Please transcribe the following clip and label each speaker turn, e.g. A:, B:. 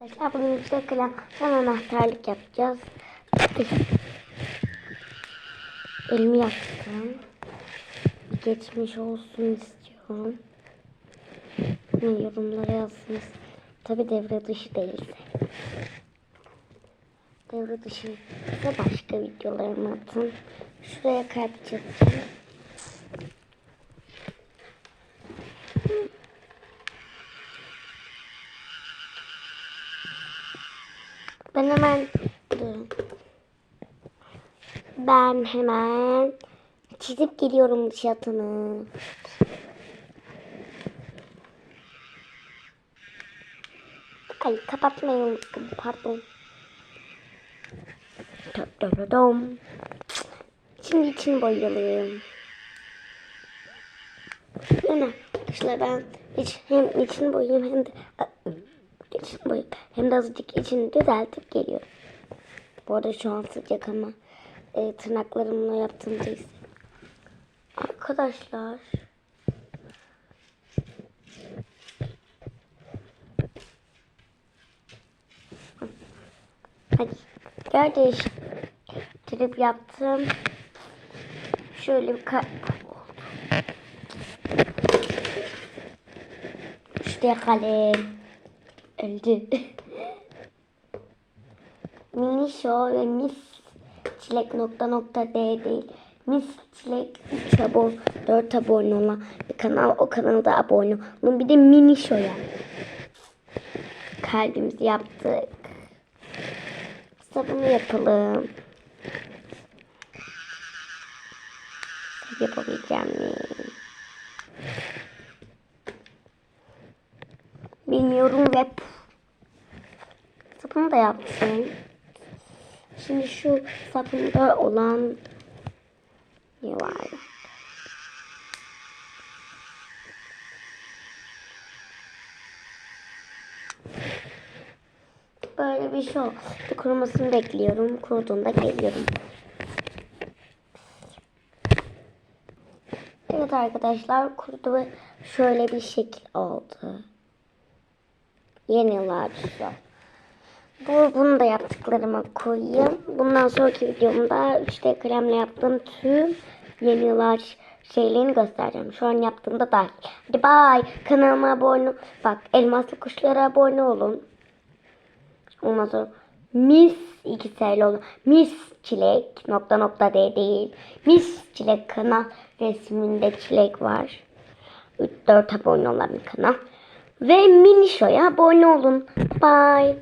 A: Arkadaşlar bugün işte kalan son anahtarlık yapacağız. Elimi yaktım. Geçmiş olsun istiyorum. Ne yorumlara yazsınız. Tabi devre dışı değilse. Devre dışı ise başka videolarımı atın. Şuraya kalp çizeceğim. Ben hemen durun. Ben hemen çizip geliyorum dışatını. Ay kapatmayı unuttum pardon. Dom. Şimdi için boyayalım. Öyle. İşte ben hiç hem için boyayayım hem de için boyayıp hem de azıcık içini düzeltip geliyorum. Bu arada şu an sıcak ama e, tırnaklarımla yaptığımda hissediyorum. Arkadaşlar. Hadi. Kardeş. Trip yaptım. Şöyle bir kalp oldu. İşte kalem. Öldü. Mini show ve Miss Çilek nokta nokta D değil. Miss Çilek 3 abone, 4 abone olan bir kanal. O kanalda abone olun. Bir de mini show'ya. Kalbimizi yaptık. Sabunu yapalım. Yapabileceğim mi? Bilmiyorum ve sapını da yaptım. Şimdi şu sapında olan ne var? Böyle bir şey oldu. Kurumasını bekliyorum. Kuruduğunda geliyorum. Evet arkadaşlar kurudu ve şöyle bir şekil oldu. Yeni yıllar. Bu, bunu da yaptıklarıma koyayım. Bundan sonraki videomda 3D kalemle yaptığım tüm yeni yıllar şeylerini göstereceğim. Şu an yaptığımda dahil. Hadi bye. Kanalıma abone Bak elmaslı kuşlara abone olun. Ondan sonra Miss iki sayılı olun. Miss Çilek nokta nokta D değil. Miss Çilek kanal resminde çilek var. 3-4 abone olan bir kanal. Ve Mini Show'a abone olun. Bye.